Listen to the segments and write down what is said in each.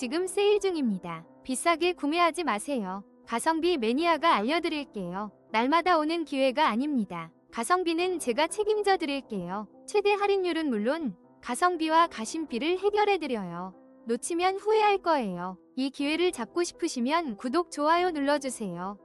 지금 세일 중입니다. 비싸게 구매하지 마세요. 가성비 매니아가 알려드릴게요. 날마다 오는 기회가 아닙니다. 가성비는 제가 책임져 드릴게요. 최대 할인율은 물론 가성비와 가심비를 해결해 드려요. 놓치면 후회할 거예요. 이 기회를 잡고 싶으시면 구독, 좋아요 눌러주세요.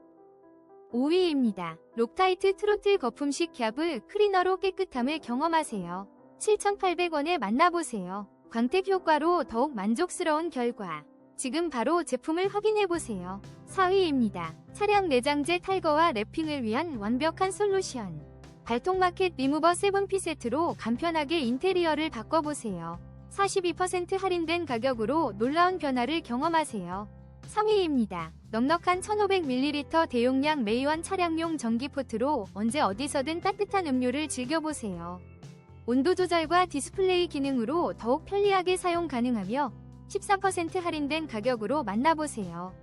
5위입니다. 록타이트 트로틀 거품식 캡을 클리너로 깨끗함을 경험하세요. 7,800원에 만나보세요. 광택 효과로 더욱 만족스러운 결과. 지금 바로 제품을 확인해보세요. 4위입니다. 차량 내장재 탈거와 랩핑을 위한 완벽한 솔루션. 발통마켓 리무버 7피 세트로 간편하게 인테리어를 바꿔보세요. 42% 할인된 가격으로 놀라운 변화를 경험하세요. 3위입니다. 넉넉한 1500ml 대용량 메이원 차량용 전기포트로 언제 어디서든 따뜻한 음료를 즐겨보세요. 온도 조절과 디스플레이 기능으로 더욱 편리하게 사용 가능하며 14% 할인된 가격으로 만나보세요.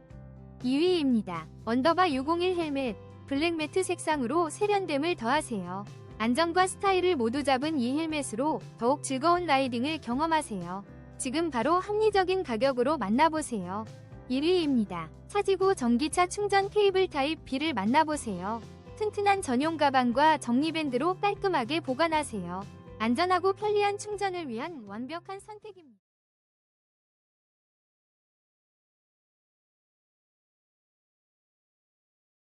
2위입니다. 언더바 601 헬멧, 블랙 매트 색상으로 세련됨을 더하세요. 안정과 스타일을 모두 잡은 이 헬멧으로 더욱 즐거운 라이딩을 경험하세요. 지금 바로 합리적인 가격으로 만나보세요. 1위입니다. 차지고 전기차 충전 케이블 타입 B를 만나보세요. 튼튼한 전용 가방과 정리밴드로 깔끔하게 보관하세요. 안전하고 편리한 충전을 위한 완벽한 선택입니다.